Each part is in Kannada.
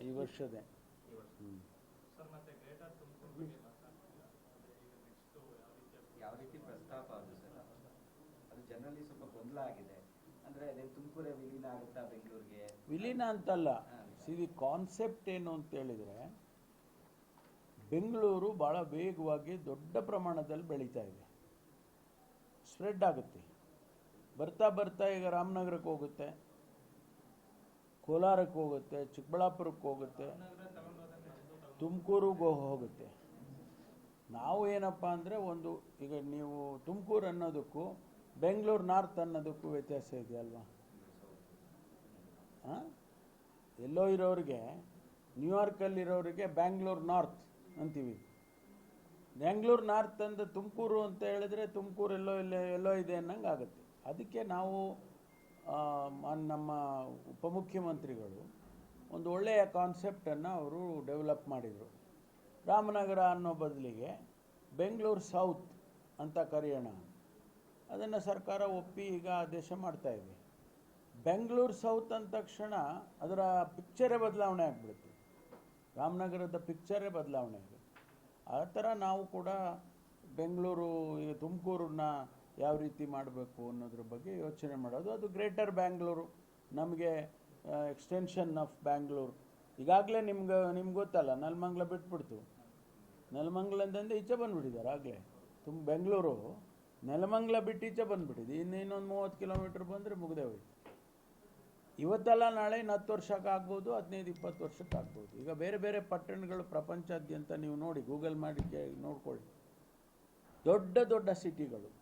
ಈ ವರ್ಷದೇ. ಹ್ಞೂ ಯಾವ ರೀತಿ ಪ್ರಸ್ತಾಪ ಅದು ಸರ್? ಅದು ಜನರಲ್ಲಿ ಸ್ವಲ್ಪ ಗೊಂದಲ ಆಗಿದೆ. ಅಂದ್ರೆ ಅದೇ ತುಮಕೂರೇ ವಿಲೀನ ಆಗುತ್ತಾ ಬೆಂಗಳೂರಿಗೆ? ವಿಲೀನ ಅಂತಲ್ಲ. ಸಿದಿ ಕಾನ್ಸೆಪ್ಟ್ ಏನು ಅಂತ ಹೇಳಿದ್ರೆ ಬೆಂಗಳೂರು ಭಾಳ ವೇಗವಾಗಿ ದೊಡ್ಡ ಪ್ರಮಾಣದಲ್ಲಿ ಬೆಳೀತಾ ಇದೆ. ಸ್ಪ್ರೆಡ್ ಆಗುತ್ತೆ. ಬರ್ತಾ ಬರ್ತಾ ಈಗ ರಾಮನಗರಕ್ಕೆ ಹೋಗುತ್ತೆ. ಕೋಲಾರಕ್ಕೆ ಹೋಗುತ್ತೆ, ಚಿಕ್ಕಬಳ್ಳಾಪುರಕ್ಕೆ ಹೋಗುತ್ತೆ, ತುಮಕೂರಿಗೆ ಹೋಗುತ್ತೆ. ನಾವು ಏನಪ್ಪ ಅಂದರೆ ಒಂದು, ಈಗ ನೀವು ತುಮಕೂರು ಅನ್ನೋದಕ್ಕೂ, ಬೆಂಗಳೂರು ನಾರ್ತ್ ಅನ್ನೋದಕ್ಕೂ ವ್ಯತ್ಯಾಸ ಇದೆಯಲ್ವಾ? ಎಲ್ಲೋ ಇರೋರಿಗೆ, ನ್ಯೂಯಾರ್ಕಲ್ಲಿರೋರಿಗೆ ಬ್ಯಾಂಗ್ಳೂರ್ ನಾರ್ತ್ ಅಂತೀವಿ. ಬ್ಯಾಂಗ್ಳೂರು ನಾರ್ತ್ ಅಂದ ತುಮಕೂರು ಅಂತ ಹೇಳಿದ್ರೆ ತುಮಕೂರು ಎಲ್ಲೋ ಎಲ್ಲೋ ಎಲ್ಲೋ ಇದೆ ಅನ್ನಂಗೆ ಆಗುತ್ತೆ ಅದಕ್ಕೆ ನಾವು ನಮ್ಮ ಉಪಮುಖ್ಯಮಂತ್ರಿಗಳು ಒಂದು ಒಳ್ಳೆಯ ಕಾನ್ಸೆಪ್ಟನ್ನು ಅವರು ಡೆವಲಪ್ ಮಾಡಿದರು. ರಾಮನಗರ ಅನ್ನೋ ಬದಲಿಗೆ ಬೆಂಗಳೂರು ಸೌತ್ ಅಂತ ಕರೆಯೋಣ. ಅದನ್ನು ಸರ್ಕಾರ ಒಪ್ಪಿ ಈಗ ಆದೇಶ ಮಾಡ್ತಾಯಿದೆ ಬೆಂಗಳೂರು ಸೌತ್ ಅಂದ ತಕ್ಷಣ ಅದರ ಪಿಕ್ಚರೇ ಬದಲಾವಣೆ ಆಗಿಬಿಡುತ್ತೆ. ರಾಮನಗರದ ಪಿಕ್ಚರೇ ಬದಲಾವಣೆ ಆಗಿದೆ. ಆ ಥರ ನಾವು ಕೂಡ ಬೆಂಗಳೂರು ತುಮಕೂರನ್ನ ಯಾವ ರೀತಿ ಮಾಡಬೇಕು ಅನ್ನೋದ್ರ ಬಗ್ಗೆ ಯೋಚನೆ ಮಾಡೋದು. ಅದು ಗ್ರೇಟರ್ ಬ್ಯಾಂಗ್ಳೂರು. ನಮಗೆ ಎಕ್ಸ್ಟೆನ್ಷನ್ ಆಫ್ ಬ್ಯಾಂಗ್ಳೂರು. ಈಗಾಗಲೇ ನಿಮ್ಗೆ ನಿಮ್ಗೆ ಗೊತ್ತಲ್ಲ, ನೆಲಮಂಗ್ಲ ಬಿಟ್ಬಿಡ್ತು. ನೆಲಮಂಗ್ಲದಿಂದ ಈಚೆ ಬಂದುಬಿಟ್ಟಿದ್ದಾರೆ ಆಗಲೇ. ತುಂಬ ಬೆಂಗಳೂರು. ನೆಲಮಂಗ್ಲ ಬಿಟ್ಟು ಈಚೆ ಬಂದುಬಿಟ್ಟಿದೆ. ಇನ್ನು ಇನ್ನೊಂದು ಮೂವತ್ತು ಕಿಲೋಮೀಟ್ರ್ ಬಂದರೆ ಮುಗ್ದೇ ಹೋಯ್ತು. ಇವತ್ತಲ್ಲ ನಾಳೆ ಇನ್ನು ಹತ್ತು ವರ್ಷಕ್ಕೆ ಆಗ್ಬೋದು, ಹದಿನೈದು, ಇಪ್ಪತ್ತು ವರ್ಷಕ್ಕೆ ಆಗ್ಬೋದು. ಈಗ ಬೇರೆ ಬೇರೆ ಪಟ್ಟಣಗಳು ಪ್ರಪಂಚಾದ್ಯಂತ ನೀವು ನೋಡಿ ಗೂಗಲ್ ಮಾಡಿ ನೋಡ್ಕೊಳ್ಳಿ. ದೊಡ್ಡ ದೊಡ್ಡ ಸಿಟಿಗಳು.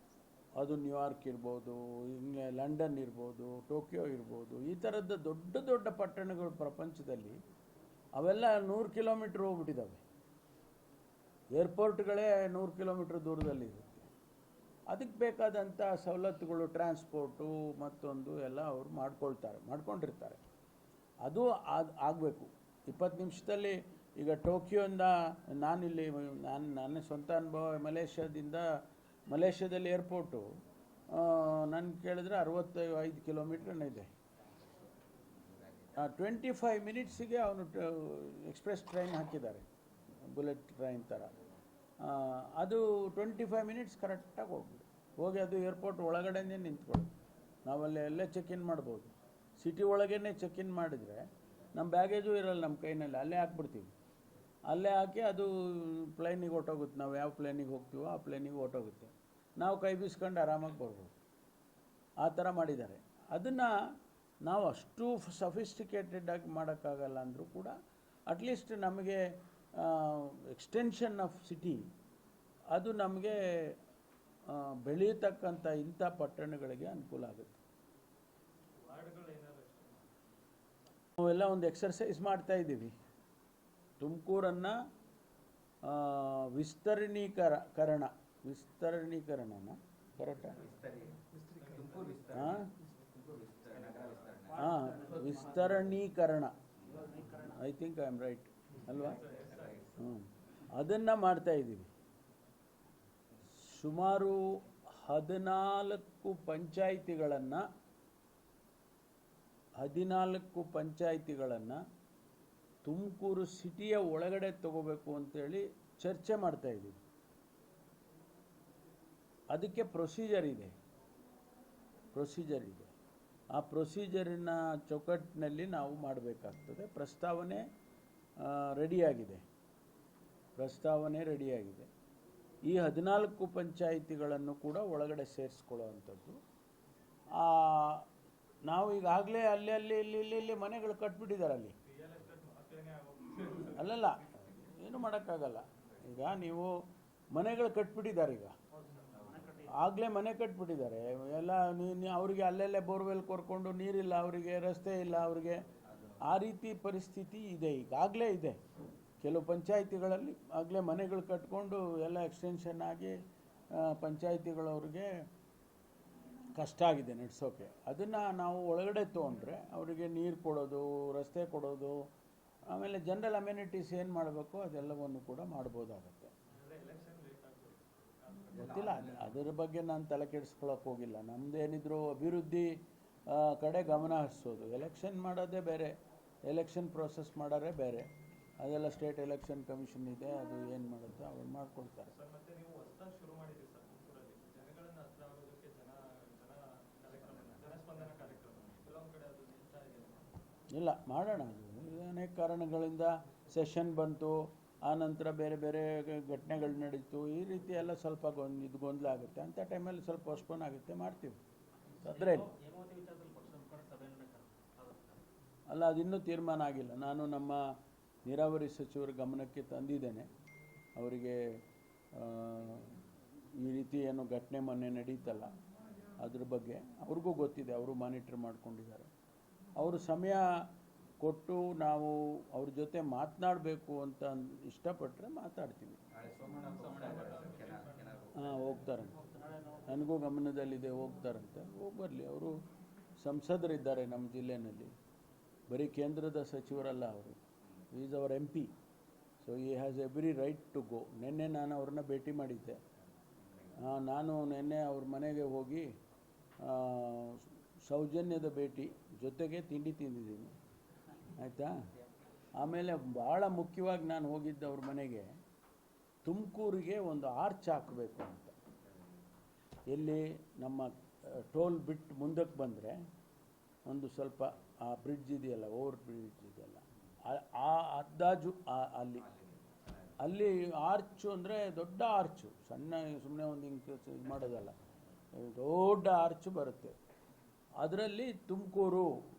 ಅದು ನ್ಯೂಯಾರ್ಕ್ ಇರ್ಬೋದು ಇಂಗ್ಲೆ ಲಂಡನ್ ಇರ್ಬೋದು, ಟೋಕಿಯೋ ಇರ್ಬೋದು, ಈ ಥರದ ದೊಡ್ಡ ದೊಡ್ಡ ಪಟ್ಟಣಗಳು ಪ್ರಪಂಚದಲ್ಲಿ ಅವೆಲ್ಲ ನೂರು ಕಿಲೋಮೀಟ್ರ್ ಹೋಗ್ಬಿಟ್ಟಿದ್ದಾವೆ ಏರ್ಪೋರ್ಟ್ಗಳೇ ನೂರು ಕಿಲೋಮೀಟ್ರ್ ದೂರದಲ್ಲಿರುತ್ತೆ ಅದಕ್ಕೆ ಬೇಕಾದಂಥ ಸವಲತ್ತುಗಳು, ಟ್ರಾನ್ಸ್ಪೋರ್ಟು ಮತ್ತೊಂದು ಎಲ್ಲ ಅವರು ಮಾಡ್ಕೊಳ್ತಾರೆ, ಮಾಡ್ಕೊಂಡಿರ್ತಾರೆ. ಅದು ಆಗ, ಆಗಬೇಕು. ಇಪ್ಪತ್ತು ನಿಮಿಷದಲ್ಲಿ ಈಗ ಟೋಕಿಯೋಯಿಂದ ನಾನಿಲ್ಲಿ, ನಾನು, ನನ್ನ ಸ್ವಂತ ಅನುಭವ ಮಲೇಷ್ಯಾದಿಂದ ಮಲೇಷ್ಯಾದಲ್ಲಿ ಏರ್ಪೋರ್ಟು ನಾನು ಕೇಳಿದ್ರೆ ಅರವತ್ತೈ ಐದು ಕಿಲೋಮೀಟ್ರ್ ಇದೆ. ಟ್ವೆಂಟಿ ಫೈವ್ ಮಿನಿಟ್ಸಿಗೆ ಅವನು ಎಕ್ಸ್ಪ್ರೆಸ್ ಟ್ರೈನ್ ಹಾಕಿದ್ದಾರೆ. ಬುಲೆಟ್ ಟ್ರೈನ್ ಥರ ಅದು ಟ್ವೆಂಟಿ ಫೈವ್ ಮಿನಿಟ್ಸ್ ಕರೆಕ್ಟಾಗಿ ಹೋಗ್ಬಿಡು. ಹೋಗಿ ಅದು ಏರ್ಪೋರ್ಟ್ ಒಳಗಡೆನೇ ನಿಂತ್ಕೊಳ್ಳಿ. ನಾವಲ್ಲಿ ಎಲ್ಲೇ ಚೆಕ್ ಇನ್ ಮಾಡ್ಬೋದು. ಸಿಟಿ ಒಳಗೇ ಚೆಕ್ ಇನ್ ಮಾಡಿದರೆ ನಮ್ಮ ಬ್ಯಾಗೇಜು ಇರಲ್ಲ ನಮ್ಮ ಕೈನಲ್ಲಿ, ಅಲ್ಲೇ ಹಾಕ್ಬಿಡ್ತೀವಿ. ಅಲ್ಲೇ ಹಾಕಿ ಅದು ಪ್ಲೇನಿಗೆ ಹೊಟ್ಟೋಗುತ್ತೆ ನಾವು ಯಾವ ಪ್ಲೇನಿಗೆ ಹೋಗ್ತೀವೋ ಆ ಪ್ಲೇನಿಗೆ ಹೊಟ್ಟೋಗುತ್ತೆ ನಾವು ಕೈ ಬೀಸ್ಕೊಂಡು ಆರಾಮಾಗಿ ಬರ್ಬೋದು. ಆ ಥರ ಮಾಡಿದ್ದಾರೆ. ಅದನ್ನು ನಾವು ಅಷ್ಟು ಸಫಿಸ್ಟಿಕೇಟೆಡ್ ಆಗಿ ಮಾಡೋಕ್ಕಾಗಲ್ಲ ಅಂದರೂ ಕೂಡ ಅಟ್ಲೀಸ್ಟ್ ನಮಗೆ ಎಕ್ಸ್ಟೆನ್ಷನ್ ಆಫ್ ಸಿಟಿ ಅದು ನಮಗೆ ಬೆಳೀತಕ್ಕಂಥ ಇಂಥ ಪಟ್ಟಣಗಳಿಗೆ ಅನುಕೂಲ ಆಗುತ್ತೆ. ನಾವೆಲ್ಲ ಒಂದು ಎಕ್ಸರ್ಸೈಸ್ ಮಾಡ್ತಾ ಇದ್ದೀವಿ. ತುಮಕೂರನ್ನು ವಿಸ್ತರಣೀಕರ, ಕರಣ. ವಿಸ್ತರಣೀಕರಣನ? ಹೊರಟ ಹಾಂ ವಿಸ್ತರಣೀಕರಣ. I think I am right ಅಲ್ವಾ? ಹ್ಞೂ ಅದನ್ನು ಮಾಡ್ತಾ ಇದ್ದೀವಿ. ಸುಮಾರು ಹದಿನಾಲ್ಕು ಪಂಚಾಯಿತಿಗಳನ್ನು ಹದಿನಾಲ್ಕು ಪಂಚಾಯಿತಿಗಳನ್ನು ತುಮಕೂರು ಸಿಟಿಯ ಒಳಗಡೆ ತಗೋಬೇಕು ಅಂತೇಳಿ ಚರ್ಚೆ ಮಾಡ್ತಾ ಇದ್ದೀವಿ. ಅದಕ್ಕೆ ಪ್ರೊಸೀಜರ್ ಇದೆ. ಪ್ರೊಸೀಜರ್ ಇದೆ. ಆ ಪ್ರೊಸೀಜರಿನ ಚೌಕಟ್ಟಿನಲ್ಲಿ ನಾವು ಮಾಡಬೇಕಾಗ್ತದೆ. ಪ್ರಸ್ತಾವನೆ ರೆಡಿಯಾಗಿದೆ. ಪ್ರಸ್ತಾವನೆ ರೆಡಿಯಾಗಿದೆ. ಈ ಹದಿನಾಲ್ಕು ಪಂಚಾಯಿತಿಗಳನ್ನು ಕೂಡ ಒಳಗಡೆ ಸೇರಿಸ್ಕೊಳ್ಳೋವಂಥದ್ದು. ಆ, ನಾವು ಈಗಾಗಲೇ ಅಲ್ಲಿ ಅಲ್ಲಿ ಇಲ್ಲಿ ಇಲ್ಲಿ ಇಲ್ಲಿ ಮನೆಗಳು ಕಟ್ಬಿಟ್ಟಿದ್ದಾರೆ ಅಲ್ಲಿ. ಅಲ್ಲಲ್ಲ ಏನು ಮಾಡೋಕ್ಕಾಗಲ್ಲ. ಈಗ ನೀವು ಮನೆಗಳು ಕಟ್ಬಿಟ್ಟಿದ್ದಾರೆ ಈಗ. ಆಗಲೇ ಮನೆ ಕಟ್ಬಿಟ್ಟಿದ್ದಾರೆ. ಎಲ್ಲ ಅವರಿಗೆ ಅಲ್ಲೆಲ್ಲೇ ಬೋರ್ವೆಲ್ ಕೊರ್ಕೊಂಡು ನೀರಿಲ್ಲ, ಅವರಿಗೆ ರಸ್ತೆ ಇಲ್ಲ, ಅವರಿಗೆ ಆ ರೀತಿ ಪರಿಸ್ಥಿತಿ ಇದೆ ಈಗಾಗಲೇ ಇದೆ. ಕೆಲವು ಪಂಚಾಯಿತಿಗಳಲ್ಲಿ ಆಗಲೇ ಮನೆಗಳು ಕಟ್ಕೊಂಡು ಎಲ್ಲ ಎಕ್ಸ್ಟೆನ್ಷನ್ ಆಗಿ ಪಂಚಾಯಿತಿಗಳವ್ರಿಗೆ ಕಷ್ಟ ಆಗಿದೆ ನಡೆಸೋಕೆ. ಅದನ್ನು ನಾವು ಒಳಗಡೆ ತೊಗೊಂಡ್ರೆ ಅವರಿಗೆ ನೀರು ಕೊಡೋದು, ರಸ್ತೆ ಕೊಡೋದು, ಆಮೇಲೆ ಜನರಲ್ ಅಮ್ಯುನಿಟೀಸ್ ಏನು ಮಾಡಬೇಕು ಅದೆಲ್ಲವನ್ನು ಕೂಡ ಮಾಡ್ಬೋದಾಗತ್ತೆ. ಗೊತ್ತಿಲ್ಲ. ಅದ್ರ ಅದರ ಬಗ್ಗೆ ನಾನು ತಲೆ ಕೆಡಿಸ್ಕೊಳಕ್ಕೆ ಹೋಗಿಲ್ಲ. ನಮ್ದೇನಿದ್ರು ಅಭಿವೃದ್ಧಿ ಕಡೆ ಗಮನ ಹರಿಸೋದು. ಎಲೆಕ್ಷನ್ ಮಾಡೋದೇ ಬೇರೆ. ಎಲೆಕ್ಷನ್ ಪ್ರೋಸೆಸ್ ಮಾಡೋರೇ ಬೇರೆ. ಅದೆಲ್ಲ ಸ್ಟೇಟ್ ಎಲೆಕ್ಷನ್ ಕಮಿಷನ್ ಇದೆ. ಅದು ಏನು ಮಾಡುತ್ತೆ ಅವ್ರು ಇದೆ. ಇಲ್ಲ ಮಾಡೋಣ. ಅದು ಅನೇಕ ಕಾರಣಗಳಿಂದ ಸೆಷನ್ ಬಂತು. ಆ ನಂತರ ಬೇರೆ ಬೇರೆ ಘಟನೆಗಳು ನಡೀತು. ಈ ರೀತಿ ಎಲ್ಲ ಸ್ವಲ್ಪ ಗೊಂದ್, ಇದು ಗೊಂದಲ ಆಗುತ್ತೆ ಅಂಥ ಟೈಮಲ್ಲಿ ಸ್ವಲ್ಪ ಪೋಸ್ಟ್ಪೋನ್ ಆಗುತ್ತೆ. ಮಾಡ್ತೀವಿ. ತೊಂದರೆ ಅಲ್ಲ ಅದಿನ್ನೂ ತೀರ್ಮಾನ ಆಗಿಲ್ಲ. ನಾನು ನಮ್ಮ ನೀರಾವರಿ ಸಚಿವರ ಗಮನಕ್ಕೆ ತಂದಿದ್ದೇನೆ. ಅವರಿಗೆ ಈ ರೀತಿ ಏನು ಘಟನೆ ಮೊನ್ನೆ ನಡೀತಲ್ಲ, ಅದ್ರ ಬಗ್ಗೆ. ಅವ್ರಿಗೂ ಗೊತ್ತಿದೆ. ಅವರು ಮಾನಿಟರ್ ಮಾಡ್ಕೊಂಡಿದ್ದಾರೆ. ಅವರು ಸಮಯ ಕೊಟ್ಟು ನಾವು ಅವ್ರ ಜೊತೆ ಮಾತನಾಡಬೇಕು ಅಂತ ಇಷ್ಟಪಟ್ಟರೆ ಮಾತಾಡ್ತೀವಿ. ಹಾಂ ಹೋಗ್ತಾರಂತೆ. ನನಗೂ ಗಮನದಲ್ಲಿದೆ ಹೋಗ್ತಾರಂತೆ. ಹೋಗಿ ಬರಲಿ. ಅವರು ಸಂಸದರಿದ್ದಾರೆ ನಮ್ಮ ಜಿಲ್ಲೆಯಲ್ಲಿ ಬರೀ ಕೇಂದ್ರದ ಸಚಿವರಲ್ಲ ಅವರು. Is our M P so he has every right to go ನಿನ್ನೆ ನಾನು ಅವ್ರನ್ನ ಭೇಟಿ ಮಾಡಿದ್ದೆ. ನಾನು ನಿನ್ನೆ ಅವ್ರ ಮನೆಗೆ ಹೋಗಿ ಸೌಜನ್ಯದ ಭೇಟಿ ಜೊತೆಗೆ ತಿಂಡಿ ತಿಂದಿದ್ದೀನಿ. ಆಯಿತಾ? ಆಮೇಲೆ ಭಾಳ ಮುಖ್ಯವಾಗಿ ನಾನು ಹೋಗಿದ್ದ ಅವ್ರ ಮನೆಗೆ ತುಮಕೂರಿಗೆ ಒಂದು ಆರ್ಚ್ ಹಾಕಬೇಕು ಅಂತ. ಎಲ್ಲಿ ನಮ್ಮ ಟೋಲ್ ಬಿಟ್ಟು ಮುಂದಕ್ಕೆ ಬಂದರೆ ಒಂದು ಸ್ವಲ್ಪ ಆ ಬ್ರಿಡ್ಜ್ ಇದೆಯಲ್ಲ ಓವರ್ ಬ್ರಿಡ್ಜ್ ಇದೆಯಲ್ಲ, ಆ- ಅಂದಾಜು ಅಲ್ಲಿ. ಅಲ್ಲಿ ಆರ್ಚು ಅಂದರೆ ದೊಡ್ಡ ಆರ್ಚು ಸಣ್ಣ ಸುಮ್ಮನೆ ಒಂದು ಹಿಂಗೆ ಇದು ಮಾಡೋದಲ್ಲ. ದೊಡ್ಡ ಆರ್ಚು ಬರುತ್ತೆ. ಅದರಲ್ಲಿ ತುಮಕೂರು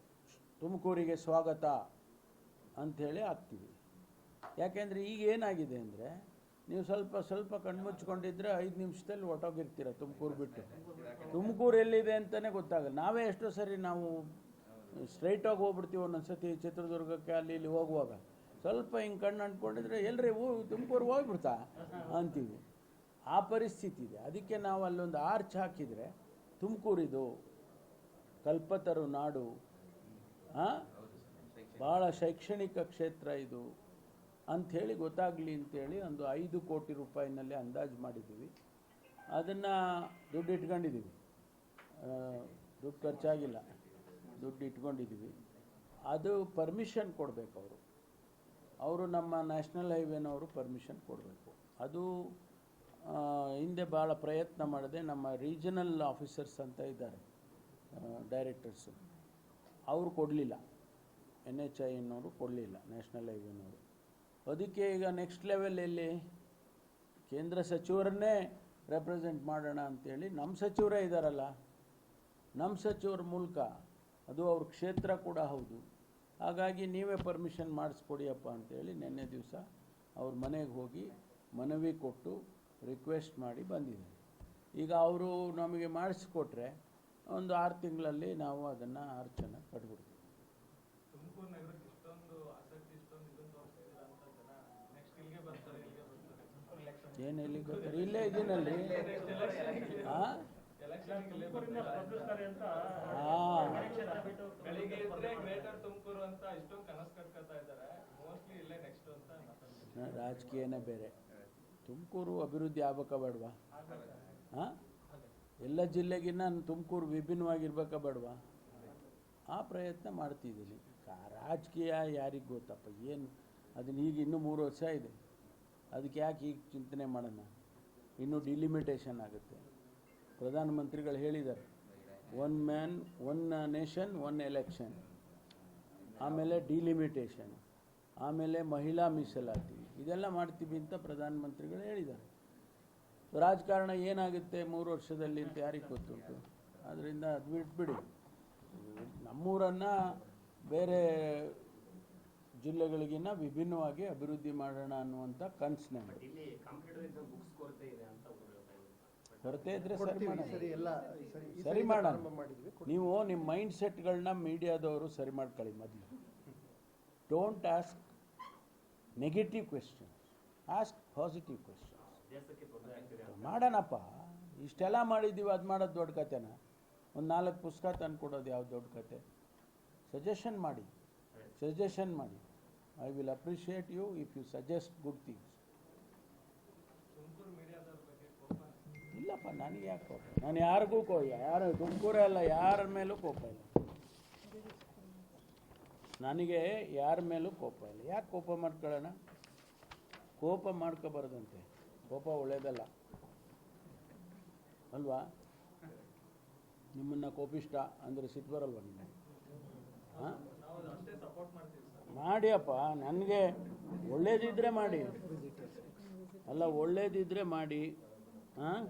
ತುಮಕೂರಿಗೆ ಸ್ವಾಗತ ಅಂಥೇಳಿ ಆಗ್ತೀವಿ ಯಾಕೆಂದರೆ ಈಗ ಏನಾಗಿದೆ ಅಂದರೆ ನೀವು ಸ್ವಲ್ಪ ಸ್ವಲ್ಪ ಕಣ್ಮುಚ್ಕೊಂಡಿದ್ರೆ ಐದು ನಿಮಿಷದಲ್ಲಿ ಹೊಟ್ಟೋಗಿರ್ತೀರ ತುಮಕೂರು ಬಿಟ್ಟು. ತುಮಕೂರು ಎಲ್ಲಿದೆ ಅಂತಲೇ ಗೊತ್ತಾಗಲ್ಲ. ನಾವೇ ಎಷ್ಟೋ ಸರಿ ನಾವು ಸ್ಟ್ರೈಟಾಗಿ ಹೋಗ್ಬಿಡ್ತೀವಿ ಒಂದೊಂದ್ಸತಿ ಚಿತ್ರದುರ್ಗಕ್ಕೆ ಅಲ್ಲಿ ಇಲ್ಲಿ ಹೋಗುವಾಗ. ಸ್ವಲ್ಪ ಹಿಂಗೆ ಕಣ್ಣು ಅಂಟ್ಕೊಂಡಿದ್ರೆ ಎಲ್ಲರೇ ಹೂ ತುಮಕೂರು ಹೋಗ್ಬಿಡ್ತಾ ಅಂತೀವಿ. ಆ ಪರಿಸ್ಥಿತಿ ಇದೆ. ಅದಕ್ಕೆ ನಾವು ಅಲ್ಲೊಂದು ಆರ್ಚ್ ಹಾಕಿದರೆ ತುಮಕೂರಿದು ಕಲ್ಪತರು ನಾಡು? ಭಾಳ ಶೈಕ್ಷಣಿಕ ಕ್ಷೇತ್ರ ಇದು. ಅಂಥೇಳಿ ಗೊತ್ತಾಗಲಿ ಅಂತೇಳಿ ಒಂದು ಐದು ಕೋಟಿ ರೂಪಾಯಿನಲ್ಲಿ ಅಂದಾಜು ಮಾಡಿದ್ದೀವಿ. ಅದನ್ನು ದುಡ್ಡು ಇಟ್ಕೊಂಡಿದ್ದೀವಿ. ದುಡ್ಡು ಖರ್ಚಾಗಿಲ್ಲ. ದುಡ್ಡು ಇಟ್ಕೊಂಡಿದ್ದೀವಿ. ಅದು ಪರ್ಮಿಷನ್ ಕೊಡಬೇಕು ಅವರು. ಅವರು ನಮ್ಮ ನ್ಯಾಷನಲ್ ಹೈವೇನವರು ಪರ್ಮಿಷನ್ ಕೊಡಬೇಕು. ಅದು ಹಿಂದೆ ಭಾಳ ಪ್ರಯತ್ನ ಮಾಡಿದೆ. ನಮ್ಮ ರೀಜನಲ್ ಆಫೀಸರ್ಸ್ ಅಂತ ಇದ್ದಾರೆ ಡೈರೆಕ್ಟರ್ಸು ಅವರು ಕೊಡಲಿಲ್ಲ. ಎನ್ ಎಚ್ ಐನವರು ಕೊಡಲಿಲ್ಲ ನ್ಯಾಷನಲ್ ಹೈವೇನವರು ಅದಕ್ಕೆ ಈಗ ನೆಕ್ಸ್ಟ್ ಲೆವೆಲಲ್ಲಿ ಕೇಂದ್ರ ಸಚಿವರನ್ನೇ ರೆಪ್ರೆಸೆಂಟ್ ಮಾಡೋಣ ಅಂತೇಳಿ ನಮ್ಮ ಸಚಿವರೇ ಇದ್ದಾರಲ್ಲ ನಮ್ಮ ಸಚಿವರ ಮೂಲಕ ಅದು ಅವ್ರ ಕ್ಷೇತ್ರ ಕೂಡ ಹೌದು. ಹಾಗಾಗಿ ನೀವೇ ಪರ್ಮಿಷನ್ ಮಾಡಿಸ್ಕೊಡಿಯಪ್ಪ ಅಂತೇಳಿ ನಿನ್ನೆ ದಿವಸ ಅವ್ರ ಮನೆಗೆ ಹೋಗಿ ಮನವಿ ಕೊಟ್ಟು ರಿಕ್ವೆಸ್ಟ್ ಮಾಡಿ ಬಂದಿದ್ದಾರೆ. ಈಗ ಅವರು ನಮಗೆ ಮಾಡಿಸ್ಕೊಟ್ರೆ ಒಂದು ಆರು ತಿಂಗಳಲ್ಲಿ ನಾವು ಅದನ್ನು ಅರ್ಚನೆ ಕಟ್ಬಿಡ್ತೀವಿ ತುಮಕೂರು ನಗರಕ್ಕೆ ಆಸಕ್ತಿ ಇಷ್ಟೊಂದು ಇದನ್ನು ಅಂತ ಜನ ನೆಕ್ಸ್ಟ್ ಇಲ್ಲಿಗೆ ಬರ್ತಾರೆ ಇಲ್ಲಿಗೆ ಬರ್ತಾರೆ. ಏನು ಎಲ್ಲಿಗೆ ಇಲ್ಲೇ ಬರ್ತಾರೆ. ಅಂತ ಹಾಂ ಬೆಳಿಗ್ಗೆ ಇದ್ರೆ ಗ್ರೇಟರ್ ತುಮಕೂರು ಅಂತ ಇಷ್ಟೊಂದು ಕನಸು ಕಟ್ಕೊತಾ ಇದ್ದಾರೆ. ಮೋಸ್ಟ್ಲಿ ಇಲ್ಲೇ ನೆಕ್ಸ್ಟ್ ಅಂತ ರಾಜಕೀಯನೇ ಬೇರೆ. ತುಮಕೂರು ಅಭಿವೃದ್ಧಿ ಆಗ್ಬೇಕಾ ಬೇಡವಾ? ಹಾಂ ಎಲ್ಲ ಜಿಲ್ಲೆಗಿನ್ನ ತುಮಕೂರು ವಿಭಿನ್ನವಾಗಿರ್ಬೇಕಾ ಬೇಡವಾ? ಆ ಪ್ರಯತ್ನ ಮಾಡ್ತಿದ್ದೀನಿ. ರಾಜಕೀಯ ಯಾರಿಗೆ ಗೊತ್ತಪ್ಪ? ಏನು? ಅದನ್ನ ಈಗ ಇನ್ನೂ ಮೂರು ವರ್ಷ ಇದೆ. ಅದಕ್ಕೆ ಯಾಕೆ ಈಗ ಚಿಂತನೆ ಮಾಡೋಣ? ಇನ್ನೂ ಡಿಲಿಮಿಟೇಷನ್ ಆಗುತ್ತೆ. ಪ್ರಧಾನಮಂತ್ರಿಗಳು ಹೇಳಿದ್ದಾರೆ one man one nation one election ಆಮೇಲೆ ಡಿಲಿಮಿಟೇಷನ್ ಆಮೇಲೆ ಮಹಿಳಾ ಮೀಸಲಾತಿ. ಇದೆಲ್ಲ ಮಾಡ್ತೀವಿ ಅಂತ ಪ್ರಧಾನಮಂತ್ರಿಗಳು ಹೇಳಿದ್ದಾರೆ ರಾಜಕಾರಣ ಏನಾಗುತ್ತೆ ಮೂರು ವರ್ಷದಲ್ಲಿ ಅಂತ ಯಾರಿಗೆ ಗೊತ್ತುಂಟು? ಅದರಿಂದ ಅದು ಬಿಟ್ಬಿಡಿ. ನಮ್ಮೂರನ್ನು ಬೇರೆ ಜಿಲ್ಲೆಗಳಿಗಿನ್ನ ವಿಭಿನ್ನವಾಗಿ ಅಭಿವೃದ್ಧಿ ಮಾಡೋಣ ಅನ್ನುವಂಥ ಕನ್ಸು ನಮಗೆ ಇಲ್ಲಿ ಕಾಂಪಿಟೇಟಿವ್ ಎಕ್ಸಾಮ್ ಬುಕ್ಸ್ ಕೊರತೆ ಇದ್ರೆ ಸರಿ ಮಾಡೋಣ ಸರಿ ಮಾಡೋಣ. ನೀವು ನಿಮ್ಮ ಮೈಂಡ್ ಸೆಟ್ಗಳನ್ನ ಮೀಡಿಯಾದವರು ಸರಿ ಮಾಡ್ಕೊಳ್ಳಿ ಮೊದಲು. Don't ask negative questions ask positive questions ಮಾಡೋಣಪ್ಪ. ಇಷ್ಟೆಲ್ಲ ಮಾಡಿದ್ದೀವಿ ಅದು ಮಾಡೋದು ದೊಡ್ಡ ಕತೆನ? ಒಂದು ನಾಲ್ಕು ಪುಸ್ತಕ ತಂದು ಕೊಡೋದು ಯಾವ್ದು ದೊಡ್ಡ ಕತೆ? ಸಜೆಷನ್ ಮಾಡಿ. ಸಜೆಷನ್ ಮಾಡಿ. I will appreciate you if you suggest good things ಇಲ್ಲಪ್ಪ ನನಗೆ ಯಾಕೆ ಕೋಪ? ನಾನು ಯಾರಿಗೂ ಕೋ ಯಾರು ತುಮಕೂರೇ ಅಲ್ಲ ಯಾರ ಮೇಲೂ ಕೋಪ ಇಲ್ಲ. ನನಗೆ ಯಾರ ಮೇಲೂ ಕೋಪ ಇಲ್ಲ. ಯಾಕೆ ಕೋಪ ಮಾಡ್ಕೊಳ್ಳೋಣ? ಕೋಪ ಮಾಡ್ಕೋಬಾರ್ದಂತೆ. ಕೋಪ ಒಳ್ಳೇದಲ್ಲ. ಅಲ್ವಾ? ನಿಮ್ಮನ್ನು ಕೋಪಿಷ್ಟ ಅಂದರೆ ಸಿಟ್ಟು ಬರಲ್ವ ನಿಮಗೆ? ಹಾಂ? ಮಾಡಿಯಪ್ಪ, ನನಗೆ ಒಳ್ಳೇದಿದ್ರೆ ಮಾಡಿ. ಅಲ್ಲ, ಒಳ್ಳೇದಿದ್ರೆ ಮಾಡಿ. ಹಾಂ?